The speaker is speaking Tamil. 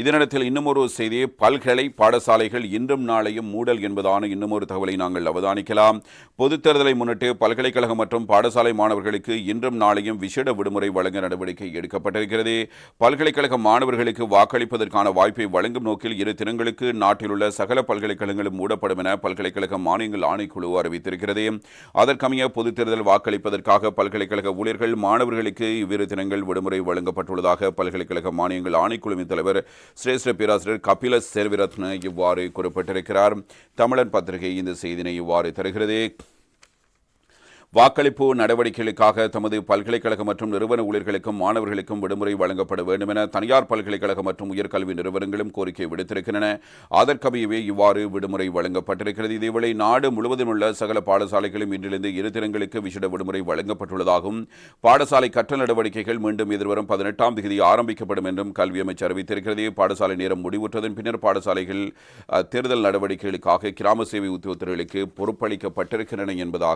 இதனிடத்தில் இன்னுமொரு செய்தி பல்கலை பாடசாலைகள் இன்றும் நாளையும் மூடல் என்பதான இன்னுமொரு தகவலை நாங்கள் அவதானிக்கலாம். பொதுத் தேர்தலை முன்னிட்டு பல்கலைக்கழகம் மற்றும் பாடசாலை மாணவர்களுக்கு இன்றும் நாளையும் விசேட விடுமுறை வழங்க நடவடிக்கை எடுக்கப்பட்டிருக்கிறது. பல்கலைக்கழக மாணவர்களுக்கு வாக்களிப்பதற்கான வாய்ப்பை வழங்கும் நோக்கில் இரு தினங்களுக்கு நாட்டில் உள்ள சகல பல்கலைக்கழகங்களும் மூடப்படும் என பல்கலைக்கழக மானியங்கள் ஆணைக்குழு அறிவித்திருக்கிறது. அதற்கமைய பொதுத் தேர்தல் வாக்களிப்பதற்காக பல்கலைக்கழக ஊழியர்கள் மாணவர்களுக்கு இவ்விரு தினங்கள் விடுமுறை வழங்கப்பட்டுள்ளதாக பல்கலைக்கழக மானியங்கள் ஆணைக்குழுவின் தலைவர் சிரேஷ்ட பேராசிரியர் கபில சேர்விரத்ன இவ்வாறு குறிப்பிட்டிருக்கிறார். தமிழன் பத்திரிகை இந்த செய்தினை இவ்வாறு தருகிறது. வாக்களிப்பு நடவடிக்கைகளுக்காக தமது பல்கலைக்கழக மற்றும் நிறுவன ஊழியர்களுக்கும் மாணவர்களுக்கும் விடுமுறை வழங்கப்பட வேண்டும் என தனியார் பல்கலைக்கழக மற்றும் உயர்கல்வி நிறுவனங்களும் கோரிக்கை விடுத்திருக்கின்றன. அதற்கமையவே இவ்வாறு விடுமுறை வழங்கப்பட்டிருக்கிறது. இதேவேளை நாடு முழுவதும் உள்ள சகல பாடசாலைகளும் இன்றிலிருந்து இரு தினங்களுக்கு விசேட விடுமுறை வழங்கப்பட்டுள்ளதாகவும் பாடசாலை கற்றல் நடவடிக்கைகள் மீண்டும் எதிர்வரும் பதினெட்டாம் தேதி ஆரம்பிக்கப்படும் என்றும் கல்வி அமைச்சர் அறிவித்திருக்கிறது. பாடசாலை நேரம் முடிவுற்றதன் பின்னர் பாடசாலைகள் தேர்தல் நடவடிக்கைகளுக்காக கிராம சேவை உத்தியோகத்தர்களுக்கு பொறுப்பளிக்கப்பட்டிருக்கின்றன என்பதாக